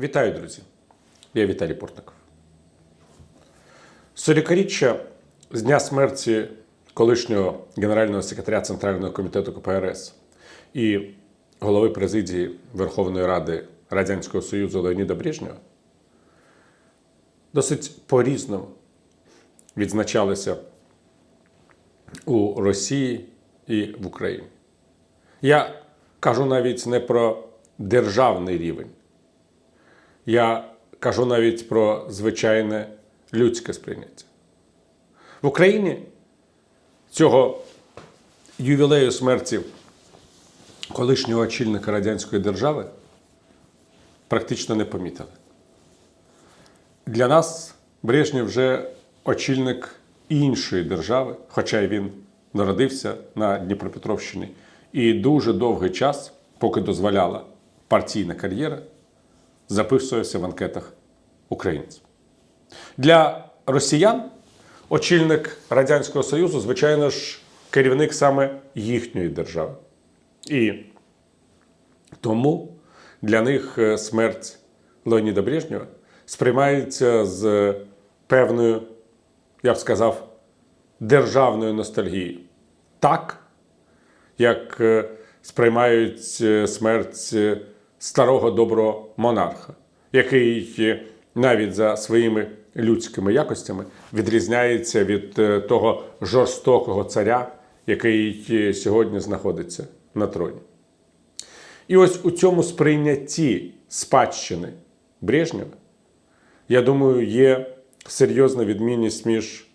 Вітаю, друзі! Я Віталій Портников. Сорокаріччя з дня смерті колишнього генерального секретаря Центрального комітету КПРС і голови президії Верховної Ради Радянського Союзу Леоніда Брежнєва досить по-різному відзначалися у Росії і в Україні. Я кажу навіть не про державний рівень. Я кажу навіть про звичайне людське сприйняття. В Україні цього ювілею смерті колишнього очільника Радянської держави практично не помітили. Для нас Брежнєв вже очільник іншої держави, хоча й він народився на Дніпропетровщині, і дуже довгий час, поки дозволяла партійна кар'єра, записувався в анкетах українців. Для росіян очільник Радянського Союзу, звичайно ж, керівник саме їхньої держави. І тому для них е, смерть Леоніда Брежнєва сприймається з певною, я б сказав, державною ностальгією. Так, як е, сприймають е, смерть старого доброго монарха, який е, навіть за своїми людськими якостями відрізняється від е, того жорстокого царя, який е, сьогодні знаходиться на троні. І ось у цьому сприйнятті спадщини Брежнєва, я думаю, є серйозна відмінність між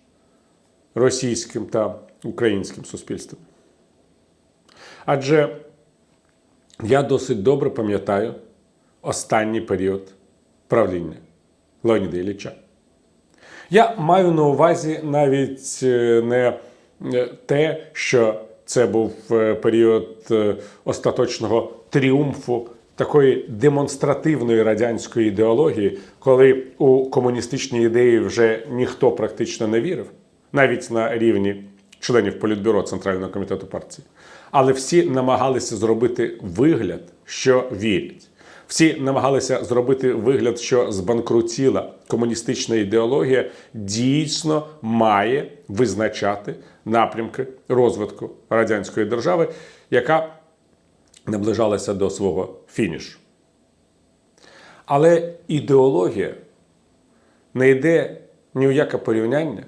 російським та українським суспільством. Адже я досить добре пам'ятаю останній період правління Леоніда Ілліча. Я маю на увазі навіть е, не е, те, що це був е, період остаточного тріумфу такої демонстративної радянської ідеології, коли у комуністичні ідеї вже ніхто практично не вірив, навіть на рівні членів Політбюро Центрального комітету партії. Але всі намагалися зробити вигляд, що вірять. Всі намагалися зробити вигляд, що збанкрутіла комуністична ідеологія дійсно має визначати напрямки розвитку радянської держави, яка наближалася до свого фінішу. Але ідеологія не йде ні у яке порівняння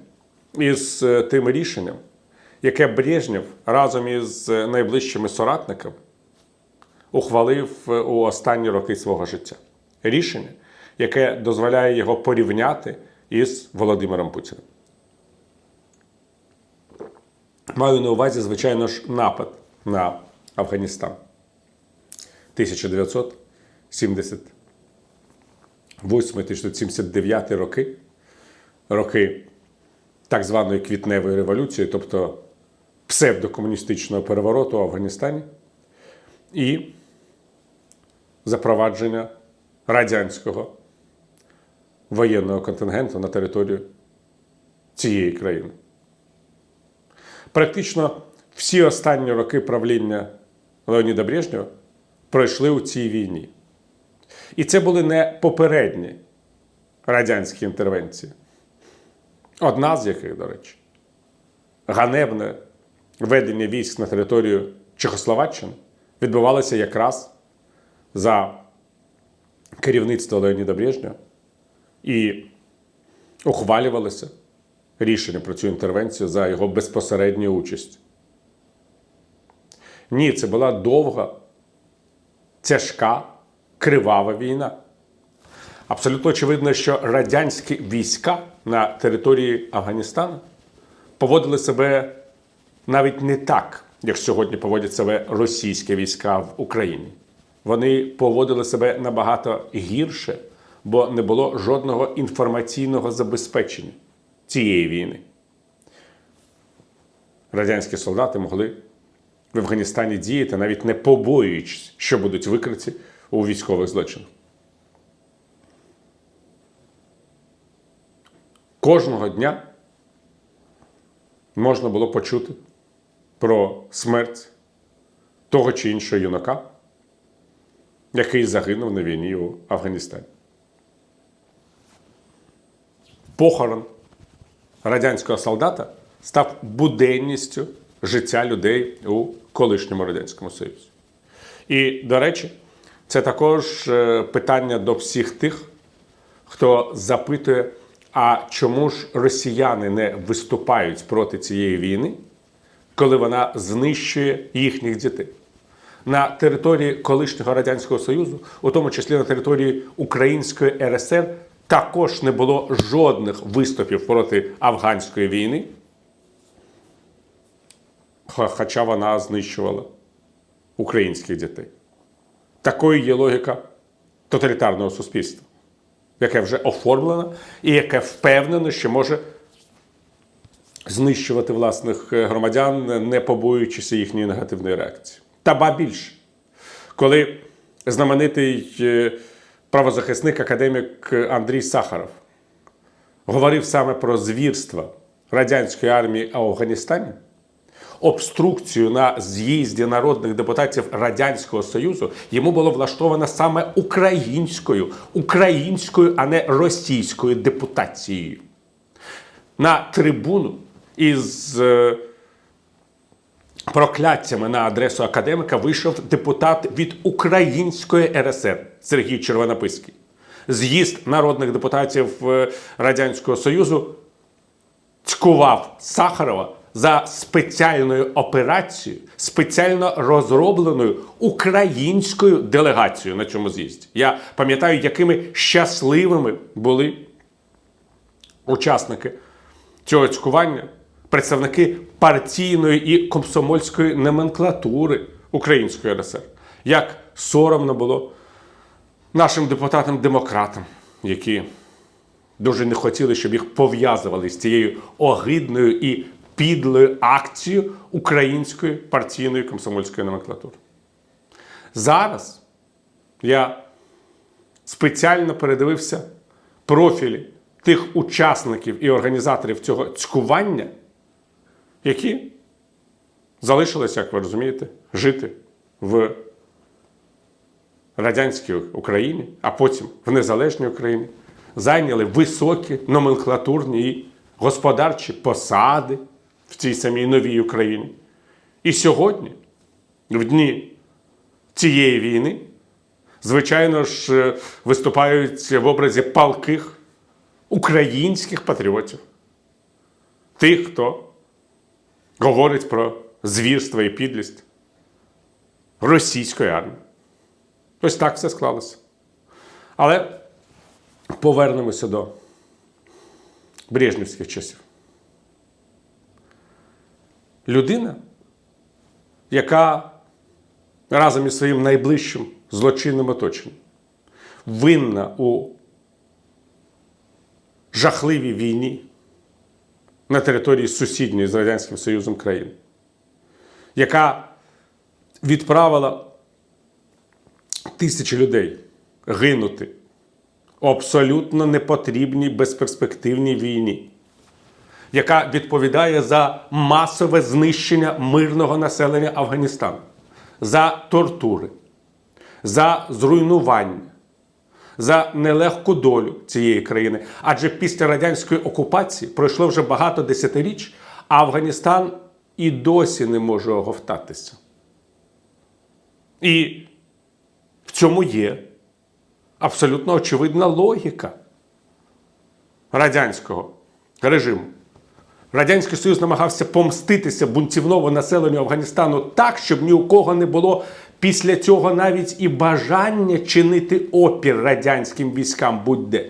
із е, тим рішенням, яке Брежнєв разом із найближчими соратниками ухвалив е, у останні роки свого життя. Рішення, яке дозволяє його порівняти із Володимиром Путіним. Маю на увазі, звичайно ж, напад на Афганістан 1978-1979 роки, роки так званої квітневої революції, тобто псевдокомуністичного перевороту в Афганістані, і запровадження радянського воєнного контингенту на територію цієї країни. Практично всі останні роки правління Леоніда Брежнєва пройшли у цій війні. І це були не попередні радянські інтервенції. Одна з яких, до речі, ганебне ведення військ на територію Чехословаччини відбувалося якраз за керівництво Леоніда Брежнєва і ухвалювалося рішення про цю інтервенцію за його безпосередньою участю. Ні, це була довга, тяжка, кривава війна. Абсолютно очевидно, що радянські війська на території Афганістану поводили себе навіть не так, як сьогодні поводять себе російські війська в Україні. Вони поводили себе набагато гірше, бо не було жодного інформаційного забезпечення цієї війни. Радянські солдати могли в Афганістані діяти, навіть не побоюючись, що будуть викриті у військових злочинах. Кожного дня можна було почути про смерть того чи іншого юнака, який загинув на війні у Афганістані. Похорон радянського солдата став буденністю життя людей у колишньому Радянському Союзі. І, до речі, це також е, питання до всіх тих, хто запитує, а чому ж росіяни не виступають проти цієї війни? Коли вона знищує їхніх дітей? На території колишнього Радянського Союзу, у тому числі на території Української РСР, також не було жодних виступів проти афганської війни, хоча вона знищувала українських дітей. Такою є логіка тоталітарного суспільства, яке вже оформлено і яке впевнено, що може знищувати власних е, громадян, не побоюючися їхньої негативної реакції. Та ба більше, коли знаменитий е, правозахисник академік Андрій Сахаров говорив саме про звірства радянської армії в Афганістані, обструкцію на з'їзді народних депутатів Радянського Союзу йому було влаштовано саме українською, українською, а не російською депутацією. На трибуну із е, прокляттями на адресу академика вийшов депутат від Української РСР Сергій Червонописький. З'їзд народних депутатів е, Радянського Союзу цькував Сахарова за спеціальною операцією, спеціально розробленою українською делегацією на цьому з'їзді. Я пам'ятаю, якими щасливими були учасники цього цькування, представники партійної і комсомольської номенклатури Української РСР. Як соромно було нашим депутатам-демократам, які дуже не хотіли, щоб їх пов'язували з цією огидною і підлою акцією української партійної комсомольської номенклатури. Зараз я спеціально передивився профілі тих учасників і організаторів цього цькування, які? Залишилися, як ви розумієте, жити в радянській Україні, а потім в незалежній Україні, зайняли високі номенклатурні і господарчі посади в цій самій новій Україні. І сьогодні, в дні цієї війни, звичайно ж, е, виступають в образі палких українських патріотів, тих, хто говорить про звірство і підлість російської армії. Ось так все склалося. Але повернемося до брежнівських часів. Людина, яка разом із своїм найближчим злочинним оточенням винна у жахливій війні на території сусідньої з Радянським Союзом країни, яка відправила тисячі людей гинути у абсолютно непотрібній безперспективній війні, яка відповідає за масове знищення мирного населення Афганістану, за тортури, за зруйнування, за нелегку долю цієї країни. Адже після радянської окупації пройшло вже багато десятиріч, а Афганістан і досі не може оговтатися. І в цьому є абсолютно очевидна логіка радянського режиму. Радянський Союз намагався помститися бунтівному населенню Афганістану так, щоб ні у кого не було після цього навіть і бажання чинити опір радянським військам будь-де.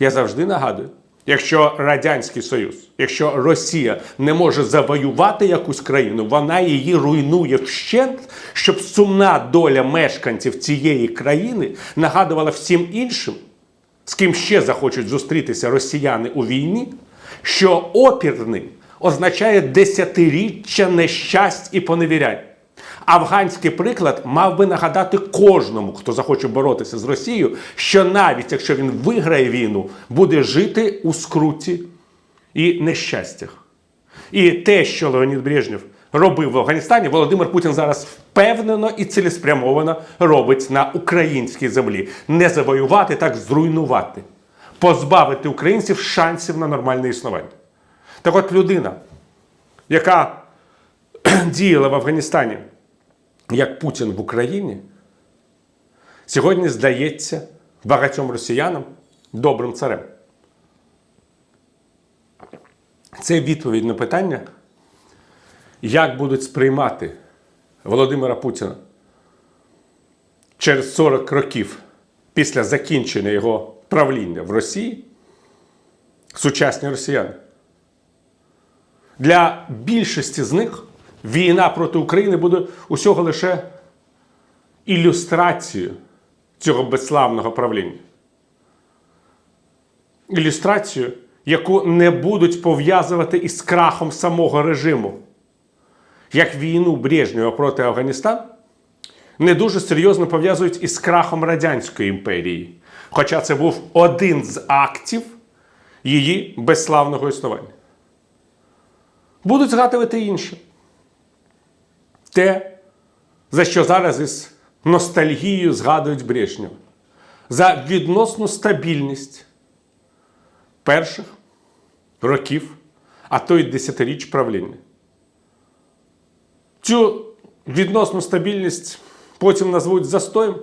Я завжди нагадую, якщо Радянський Союз, якщо Росія не може завоювати якусь країну, вона її руйнує вщент, щоб сумна доля мешканців цієї країни нагадувала всім іншим, з ким ще захочуть зустрітися росіяни у війні, що опірним означає десятиріччя нещасть і поневірянь. Афганський приклад мав би нагадати кожному, хто захоче боротися з Росією, що навіть якщо він виграє війну, буде жити у скруті і нещастях. І те, що Леонід Брежнєв робив в Афганістані, Володимир Путін зараз впевнено і цілеспрямовано робить на українській землі. Не завоювати, так зруйнувати. позбавити українців шансів на нормальне існування. Так от людина, яка діяла в Афганістані як Путін в Україні, сьогодні здається багатьом росіянам добрим царем. Це відповідь на питання, як будуть сприймати Володимира Путіна через 40 років після закінчення його правління в Росії сучасні росіяни. Для більшості з них війна проти України буде усього лише ілюстрацією цього безславного правління. Ілюстрацію, яку не будуть пов'язувати із крахом самого режиму. Як війну Брежнєва проти Афганістану не дуже серйозно пов'язують із крахом Радянської імперії. Хоча це був один з актів її безславного існування. Будуть згадувати інше. Те, за що зараз із ностальгією згадують Брежнєва. За відносну стабільність перших років, а то й десятиріч правління. Цю відносну стабільність потім назвуть застоєм.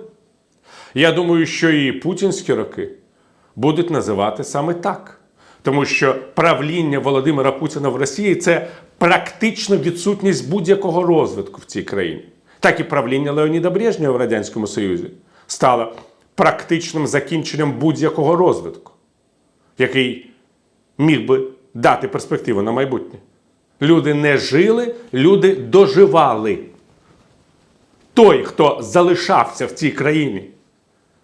Я думаю, що і путінські роки будуть називати саме так. Тому що правління Володимира Путіна в Росії це практично відсутність будь-якого розвитку в цій країні. Так і правління Леоніда Брежнєва в Радянському Союзі стало практичним закінченням будь-якого розвитку, який міг би дати перспективу на майбутнє. Люди не жили, люди доживали. Той, хто залишався в цій країні,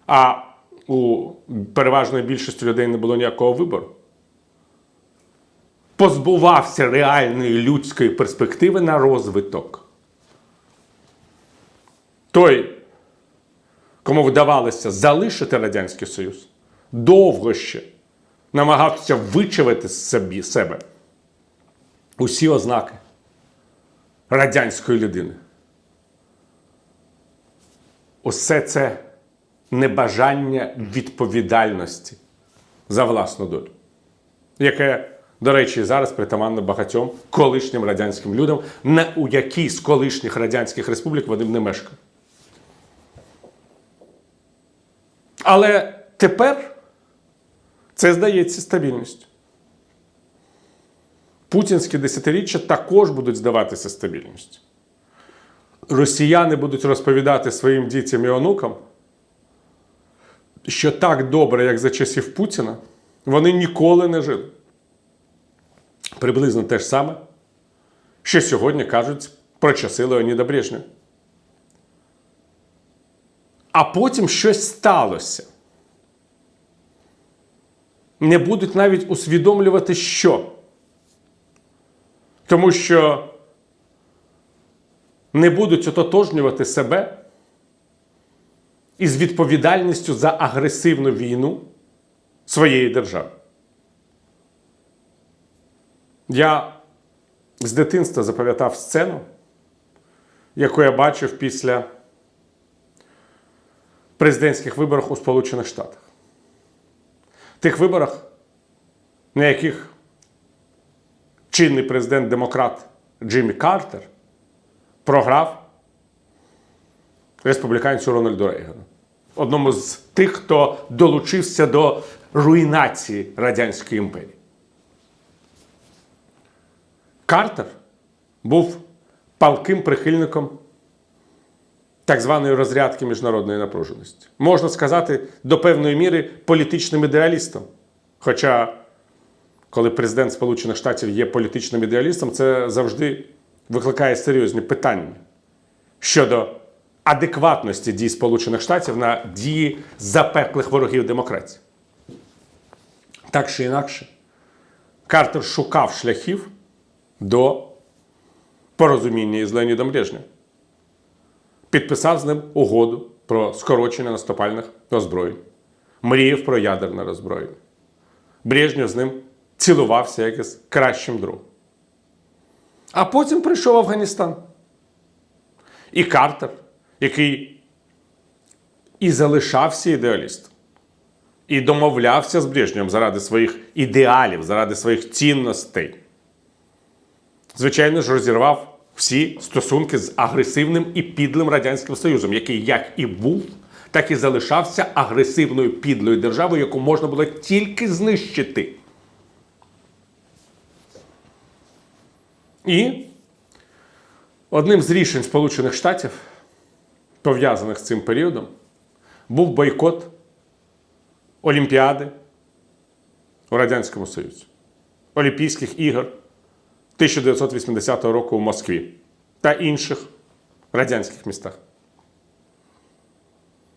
а у переважної більшості людей не було ніякого вибору, позбувався реальної людської перспективи на розвиток. Той, кому вдавалося залишити Радянський Союз, довго ще намагався вичавити з собі, себе усі ознаки радянської людини. Усе це небажання відповідальності за власну долю, яке, до речі, зараз притаманно багатьом колишнім радянським людям, не у якій з колишніх радянських республік вони б не мешкали. Але тепер це здається стабільністю. Путінські десятиріччя також будуть здаватися стабільністю. Росіяни будуть розповідати своїм дітям і онукам, що так добре, як за часів Путіна, вони ніколи не жили. Приблизно те ж саме, що сьогодні кажуть про часи Леоніда Брежнєва. А потім щось сталося. Не будуть навіть усвідомлювати, що. Тому що не будуть ототожнювати себе із відповідальністю за агресивну війну своєї держави. Я з дитинства запам'ятав сцену, яку я бачив після президентських виборів у Сполучених Штатах. Тих виборах, на яких чинний президент-демократ Джиммі Картер програв республіканцю Рональду Рейгану, одному з тих, хто долучився до руйнації Радянської імперії. Картер був палким прихильником так званої розрядки міжнародної напруженості. Можна сказати, до певної міри політичним ідеалістом. Хоча, коли президент Сполучених Штатів є політичним ідеалістом, це завжди викликає серйозні питання щодо адекватності дій Сполучених Штатів на дії запеклих ворогів демократії. Так чи інакше, Картер шукав шляхів до порозуміння із Леонідом Брежнєвим. Підписав з ним угоду про скорочення наступальних озброєнь, мріяв про ядерне роззброєння. Брежнєв з ним цілувався як із кращим другом. А потім прийшов Афганістан. І Картер, який і залишався ідеалістом, і домовлявся з Брежнєвим заради своїх ідеалів, заради своїх цінностей. Звичайно ж, розірвав всі стосунки з агресивним і підлим Радянським Союзом, який як і був, так і залишався агресивною підлою державою, яку можна було тільки знищити. І одним з рішень Сполучених Штатів, пов'язаних з цим періодом, був бойкот Олімпіади у Радянському Союзі, Олімпійських ігор 1980 року в Москві та інших радянських містах.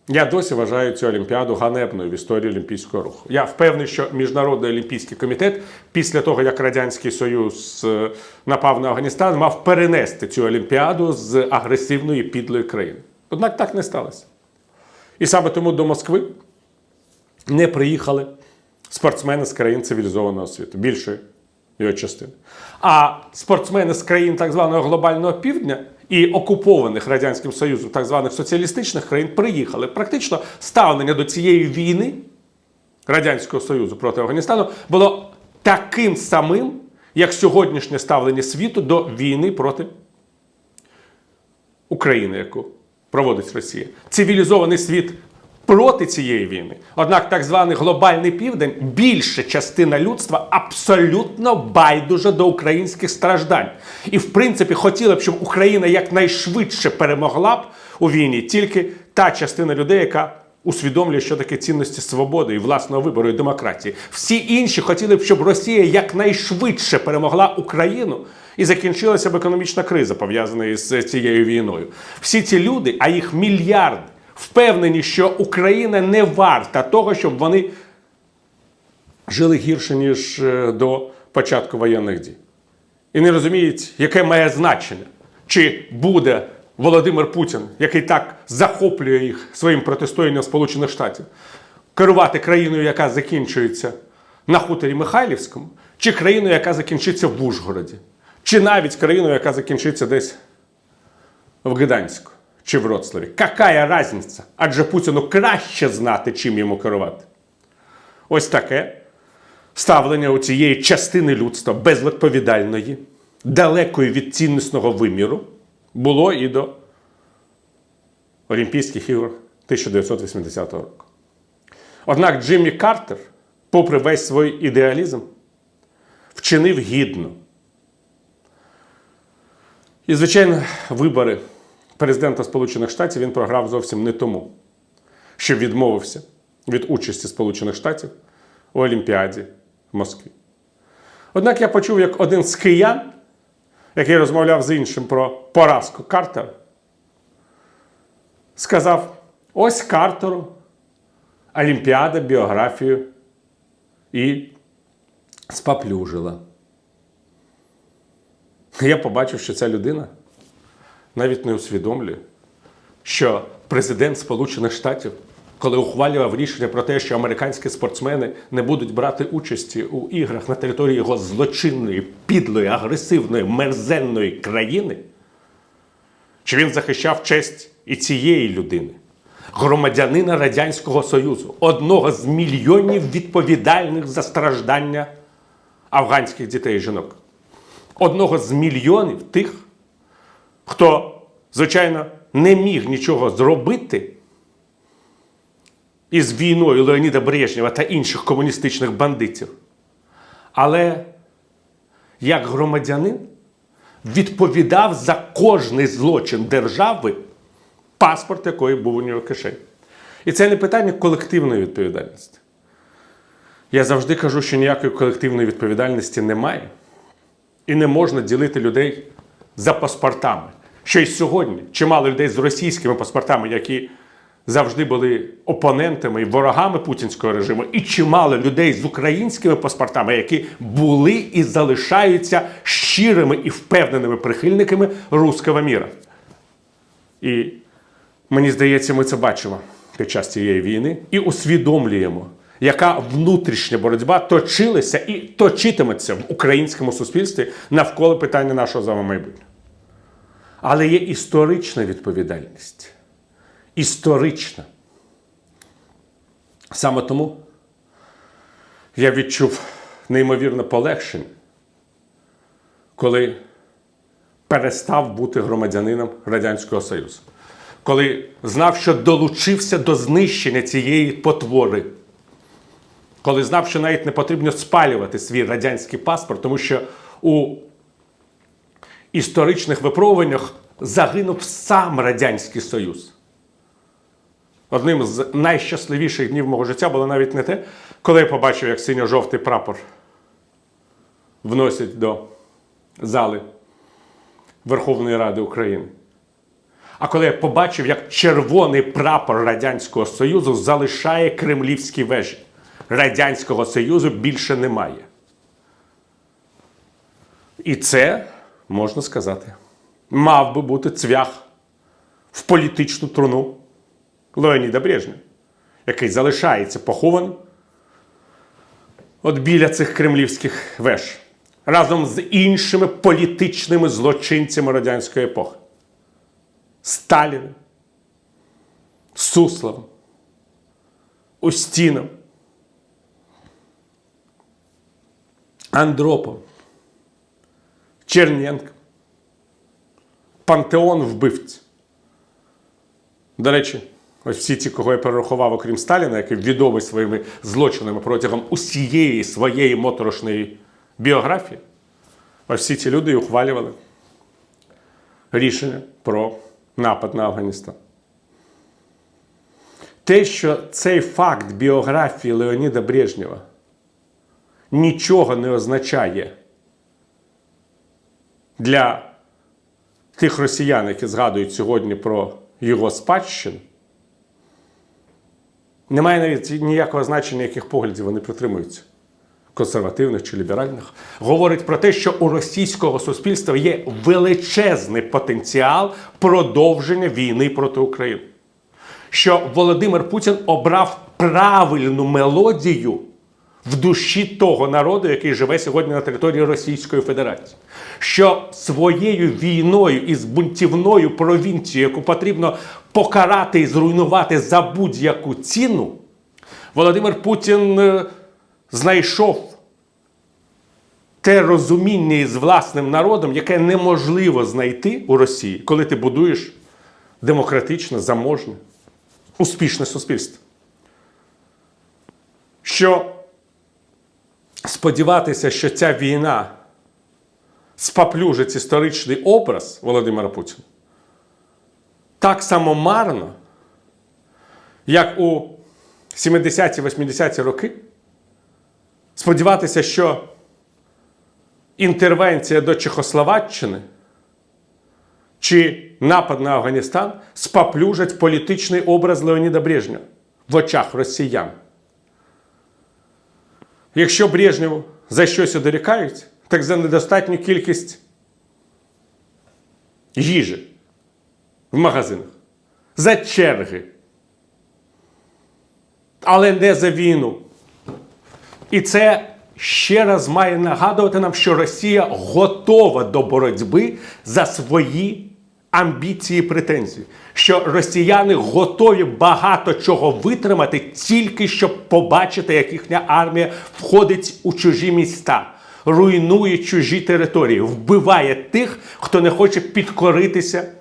Я досі вважаю цю Олімпіаду ганебною в історії Олімпійського руху. Я впевнений, що Міжнародний олімпійський комітет, після того, як Радянський Союз е, напав на Афганістан, мав перенести цю Олімпіаду з агресивної підлої країни. Однак так не сталося. І саме тому до Москви не приїхали спортсмени з країн цивілізованого світу, більшої його частини. А спортсмени з країн так званого глобального півдня і окупованих Радянським Союзом так званих соціалістичних країн приїхали. Практично ставлення до цієї війни Радянського Союзу проти Афганістану було таким самим, як сьогоднішнє ставлення світу до війни проти України, яку проводить Росія. Цивілізований світ проти цієї війни. Однак так званий глобальний південь, більша частина людства абсолютно байдужа до українських страждань. І, в принципі, хотіла б, щоб Україна якнайшвидше перемогла б у війні тільки та частина людей, яка. Усвідомлює, що таке цінності свободи і власного вибору і демократії. Всі інші хотіли б, щоб Росія якнайшвидше перемогла Україну і закінчилася б економічна криза, пов'язана із цією війною. Всі ці люди, а їх мільярди, впевнені, що Україна не варта того, щоб вони жили гірше, ніж е, до початку воєнних дій. І не розуміють, яке має значення, чи буде Володимир Путін, який так захоплює їх своїм протистоянням Сполучених Штатів, керувати країною, яка закінчується на хуторі Михайлівському, чи країною, яка закінчиться в Ужгороді, чи навіть країною, яка закінчиться десь в Гданську чи Вроцлаві. Какая разниця? Адже Путіну краще знати, чим йому керувати. Ось таке ставлення у цієї частини людства безвідповідальної, далекої від цінностного виміру, було і до Олімпійських ігор 1980 року. Однак Джиммі Картер, попри весь свій ідеалізм, вчинив гідно. І, звичайно, вибори президента Сполучених Штатів він програв зовсім не тому, що відмовився від участі Сполучених Штатів у Олімпіаді в Москві. Однак я почув, як один з киян, який розмовляв з іншим про поразку Картера, сказав: ось Картеру, Олімпіада, біографію і спаплюжила. Я побачив, що ця людина навіть не усвідомлює, що президент Сполучених Штатів, коли ухвалював рішення про те, що американські спортсмени не будуть брати участі у іграх на території його злочинної, підлої, агресивної, мерзенної країни, що він захищав честь і цієї людини, громадянина Радянського Союзу, одного з мільйонів відповідальних за страждання афганських дітей і жінок, одного з мільйонів тих, хто, звичайно, не міг нічого зробити із війною Леоніда Брежнєва та інших комуністичних бандитів. Але як громадянин відповідав за кожний злочин держави, паспорт якої був у нього кишені. І це не питання колективної відповідальності. Я завжди кажу, що ніякої колективної відповідальності немає. І не можна ділити людей за паспортами. Що й сьогодні чимало людей з російськими паспортами, які завжди були опонентами і ворогами путінського режиму, і чимало людей з українськими паспортами, які були і залишаються щирими і впевненими прихильниками руського міра. І мені здається, ми це бачимо під час цієї війни і усвідомлюємо, яка внутрішня боротьба точилася і точитиметься в українському суспільстві навколо питання нашого з вами майбутнього. Але є історична відповідальність. Історична. Саме тому я відчув неймовірне полегшення, коли перестав бути громадянином Радянського Союзу, коли знав, що долучився до знищення цієї потвори, коли знав, що навіть не потрібно спалювати свій радянський паспорт, тому що у історичних випробуваннях загинув сам Радянський Союз. Одним з найщасливіших днів мого життя було навіть не те, коли я побачив, як синьо-жовтий прапор вносять до зали Верховної Ради України. А коли я побачив, як червоний прапор Радянського Союзу залишає кремлівські вежі. Радянського Союзу більше немає. І це, можна сказати, мав би бути цвях в політичну труну. Леоніда Брежнєва, який залишається похованим от біля цих кремлівських веж разом з іншими політичними злочинцями радянської епохи. Сталіним, Сусловим, Устіном, Андропом, Черненком, Пантеон вбивць. До речі, ось всі ті, кого я перерахував, окрім Сталіна, який відомий своїми злочинами протягом усієї своєї моторошної біографії, ось всі ці люди і ухвалювали рішення про напад на Афганістан. Те, що цей факт біографії Леоніда Брежнєва нічого не означає для тих росіян, які згадують сьогодні про його спадщину, немає навіть ніякого значення, яких поглядів вони притримуються. Консервативних чи ліберальних, говорить про те, що у російського суспільства є величезний потенціал продовження війни проти України. Що Володимир Путін обрав правильну мелодію в душі того народу, який живе сьогодні на території Російської Федерації. Що своєю війною із бунтівною провінцією, яку потрібно покарати і зруйнувати за будь-яку ціну, Володимир Путін е, знайшов те розуміння із власним народом, яке неможливо знайти у Росії, коли ти будуєш демократичне, заможне, успішне суспільство. Що сподіватися, що ця війна спаплюжить історичний образ Володимира Путіна так само марно, як у 70-80-ті роки, сподіватися, що інтервенція до Чехословаччини чи напад на Афганістан спаплюжать політичний образ Леоніда Брежнєва в очах росіян. Якщо Брежнєву за щось дорікають, так за недостатню кількість їжі в магазинах, за черги, але не за війну. І це ще раз має нагадувати нам, що Росія готова до боротьби за свої амбіції і претензії. Що росіяни готові багато чого витримати, тільки щоб побачити, як їхня армія входить у чужі міста, руйнує чужі території, вбиває тих, хто не хоче підкоритися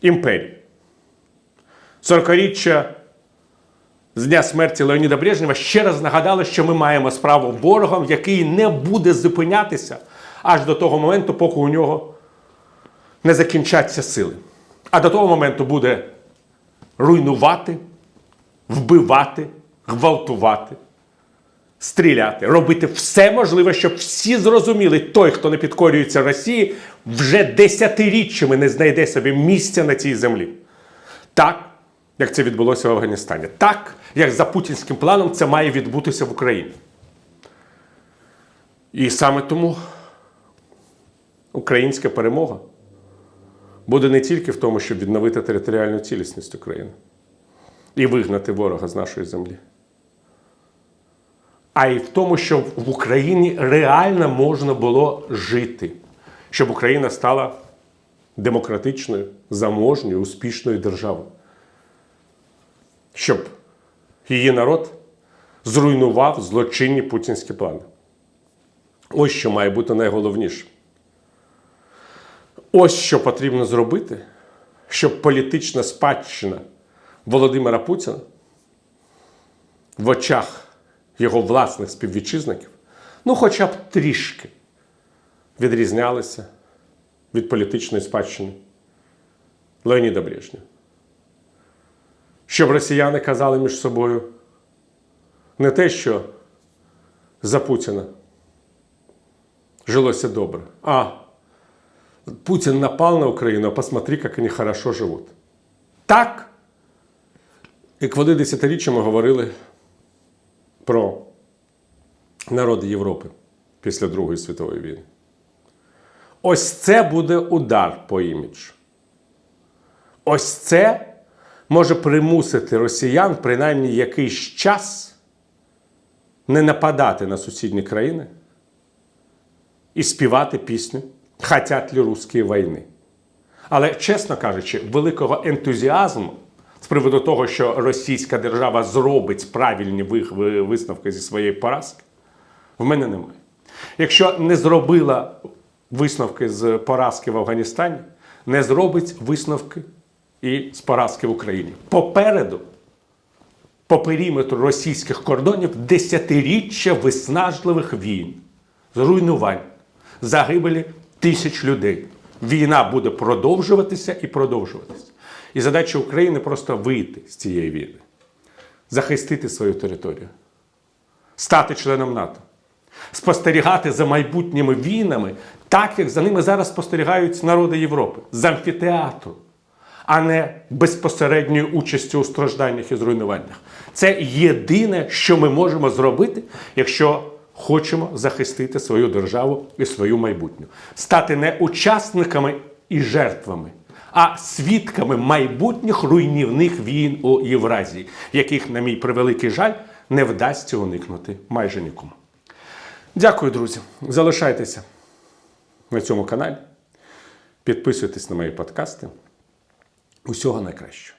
імперії. 40-річчя з дня смерті Леоніда Брежнєва ще раз нагадали, що ми маємо справу ворогом, який не буде зупинятися аж до того моменту, поки у нього не закінчаться сили. А до того моменту буде руйнувати, вбивати, гвалтувати, стріляти, робити все можливе, щоб всі зрозуміли, той, хто не підкорюється Росії, вже десятиріччями не знайде собі місця на цій землі. Так, як це відбулося в Афганістані. Так, як за путінським планом це має відбутися в Україні. І саме тому українська перемога буде не тільки в тому, щоб відновити територіальну цілісність України і вигнати ворога з нашої землі, а й в тому, щоб в Україні реально можна було жити, щоб Україна стала демократичною, заможньою, успішною державою. Щоб її народ зруйнував злочинні путінські плани. Ось що має бути найголовніше. Ось що потрібно зробити, щоб політична спадщина Володимира Путіна в очах його власних співвітчизників, ну, хоча б трішки відрізнялися від політичної спадщини Леоніда Брежнєва. Щоб росіяни казали між собою не те, що за Путіна жилося добре, а Путин напал на Украину, а посмотри, как они хорошо живут. Так, як вони десятиріччями говорили про народи Європи після Другої світової війни. Ось це буде удар по іміджу. Ось це може примусити росіян принаймні якийсь час не нападати на сусідні країни і співати пісню «Хотять ли русські війни. Але, чесно кажучи, великого ентузіазму з приводу того, що російська держава зробить правильні висновки зі своєї поразки, в мене немає. Якщо не зробила висновки з поразки в Афганістані, не зробить висновки і з поразки в Україні. Попереду, по периметру російських кордонів, десятиріччя виснажливих війн, зруйнувань, загибелі тисяч людей. Війна буде продовжуватися і продовжуватися. І задача України просто вийти з цієї війни, захистити свою територію, стати членом НАТО, спостерігати за майбутніми війнами, так як за ними зараз спостерігають народи Європи, з амфітеатру, а не безпосередньою участю у стражданнях і зруйнуваннях. Це єдине, що ми можемо зробити, якщо хочемо захистити свою державу і свою майбутню, стати не учасниками і жертвами. А свідками майбутніх руйнівних війн у Євразії, яких, на мій превеликий жаль, не вдасться уникнути майже нікому. Дякую, друзі. Залишайтеся на цьому каналі. Підписуйтесь на мої подкасти. Усього найкращого.